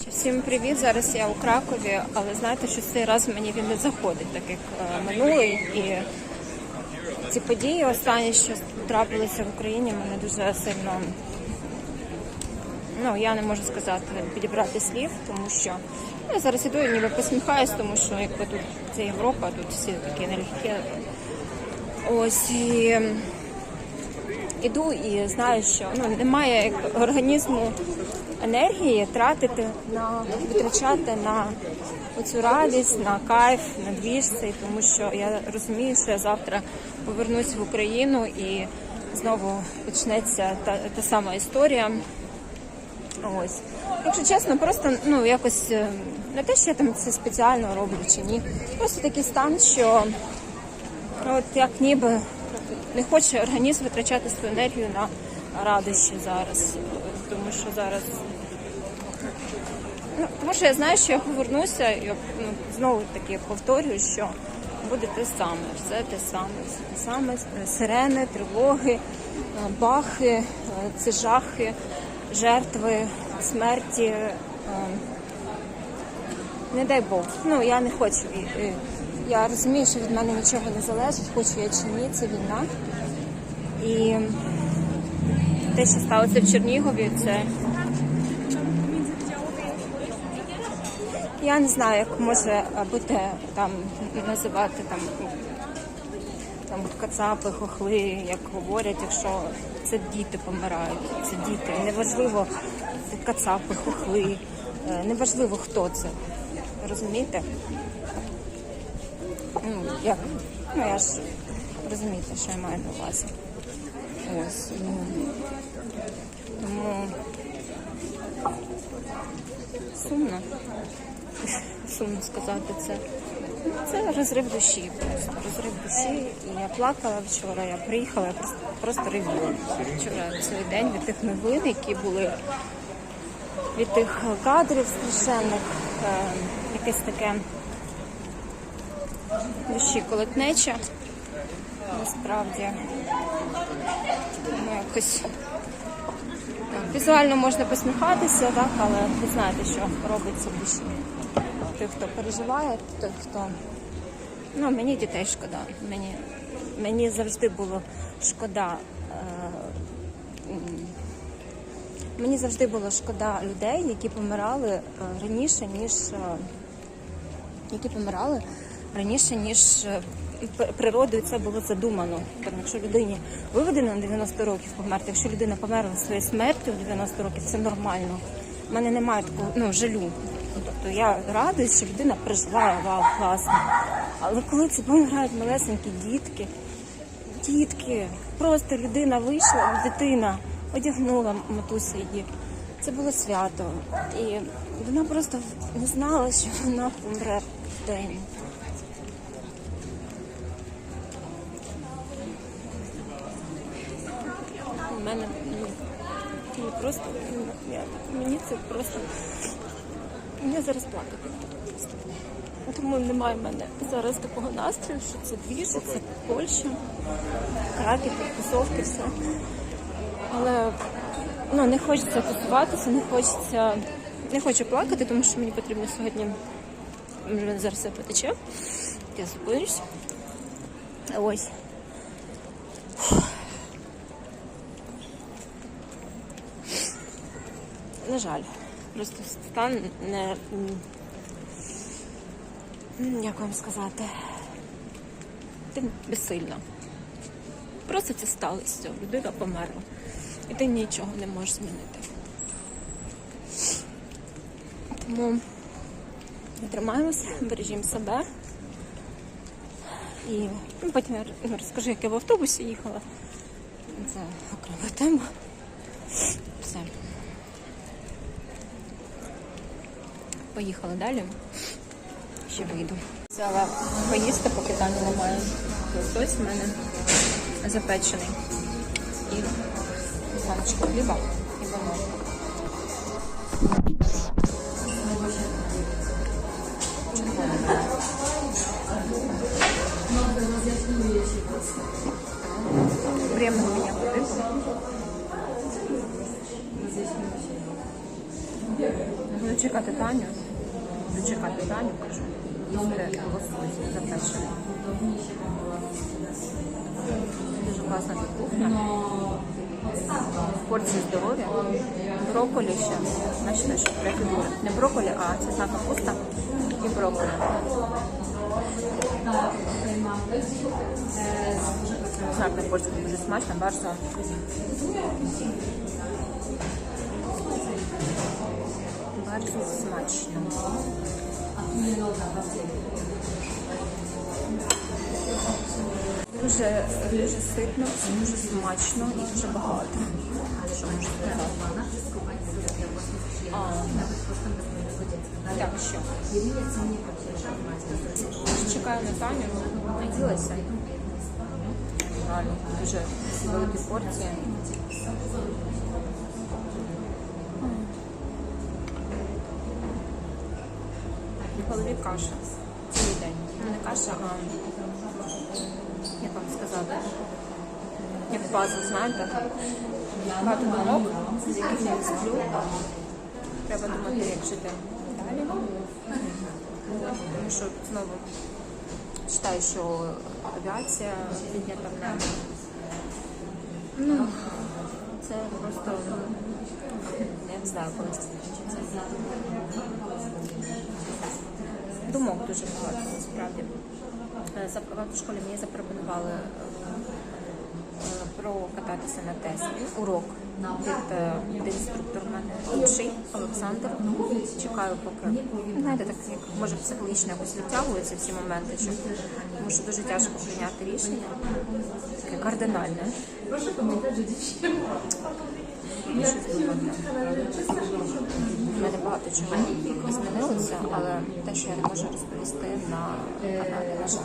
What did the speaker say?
Всім привіт! Зараз я у Кракові, але знаєте, що цей раз мені він не заходить, так як е, минулий. І ці події останні, що трапилися в Україні, мене дуже сильно. Ну, я не можу сказати, підібрати слів, тому що ну, я зараз іду і ніби посміхаюсь, тому що якби тут це Європа, тут всі такі нелегкі. Ось і іду і знаю, що ну, немає як організму енергії тратити на витрачати на оцю радість, на кайф, на двіж цей, тому що я розумію, що я завтра повернусь в Україну і знову почнеться та, та сама історія. Ось. Якщо чесно, просто ну якось е, не те, що я там це спеціально роблю чи ні. Просто такий стан, що от як ніби не хоче організм витрачати свою енергію на радощі зараз. Тому що зараз. Ну, тому що я знаю, що я повернуся і ну, знову таки повторюю, що буде те саме, все те саме, все те саме, сирени, тривоги, е, бахи, е, ці жахи, жертви, смерті. е, Не дай Бог. Ну я не хочу. Я розумію, що від мене нічого не залежить, хочу я чи ні, це війна. І те, що сталося в Чернігові, це я не знаю, як може бути там називати там, там кацапи, хохли, як говорять, якщо це діти помирають, це діти. Неважливо це кацапи, хохли, е, неважливо хто це. Розумієте? Ну, як? Ну я ж розумієте, що я маю на увазі. Ось. ну, Тому сумно. Сумно сказати це. Це розрив душі, просто розрив душі. І я плакала вчора, я приїхала, я просто, просто ревіла вчора цей день від тих новин, які були від тих кадрів страшенних, е, якесь таке душі колотнеча. Насправді. Тому якось так, візуально можна посміхатися, так, але ви знаєте, що робиться душі. Тих, хто переживає, тих, хто. Ну, мені дітей шкода. Мені, мені завжди було шкода. Е, мені завжди було шкода людей, які помирали е, раніше, ніж. е, які помирали раніше, ніж природою це було задумано. Якщо людині виведено на 90 років померти, якщо людина померла своєю смертю в 90 років, це нормально. У мене немає такого ну, жалю. Тобто я радуюсь, що людина проживає, вау, класно. Але коли це помирають малесенькі дітки, дітки, просто людина вийшла, дитина одягнула матуся її. Це було свято. І вона просто не знала, що вона помре в день. Мене ну, просто ну, я, мені це просто мені зараз плакати. просто. Тому немає в мене зараз такого настрою, що це двіж, це Польща, Краків, підписовки, все. Але ну, не хочеться тусуватися, не хочеться. Не хочу плакати, тому що мені потрібно сьогодні. Зараз все потече. Я зупинюсь. Ось. На жаль. Просто стан не. Як вам сказати? Ти безсильно. Просто це сталося. Людина померла. І ти нічого не можеш змінити. Тому тримаємося, бережімо себе. І ну, потім я розкажу, як я в автобусі їхала. Це окрема тема. Все. Поїхала далі. Ще вийду. Взяла поїсти, поки там немає. Хтось в мене запечений. І баночку хліба і вино. Время у меня вот. Буду чекати Таню. Буду чекати Таню, кажу. Їсти лосось запечений. Дуже класна тут кухня. Порції здоров'я. Брокколі ще. Бачите, що для. Не брокколі, а цвітна капуста і брокколі. Знак на польському дуже смачно, bardzo. Bardzo смачно. Дуже, дуже ситно, дуже смачно і дуже багато. Що можу? Так, що? Чекаю на Таню, наділася. Дуже великі порції. В голові каша. Цілий день. Не каша, а як вам сказати, як пазл, знаєте, багато думок, з яких я сплю. Треба думати, як жити далі. Тому що знову читаю, що авіація піднята в небо. Ну, це просто я не знаю, коли це закінчиться. Думок дуже багато, насправді. Е, В школі мені запропонували е, прокататися на Теслі. Урок е, від мене інший, Олександр. Чекаю, поки знаєте, так як може психологічно якось відтягуються всі моменти, що, тому що дуже тяжко прийняти рішення. Таке кардинальне. У мене багато чого змінилося, але те, що я не можу розповісти на каналі нашого.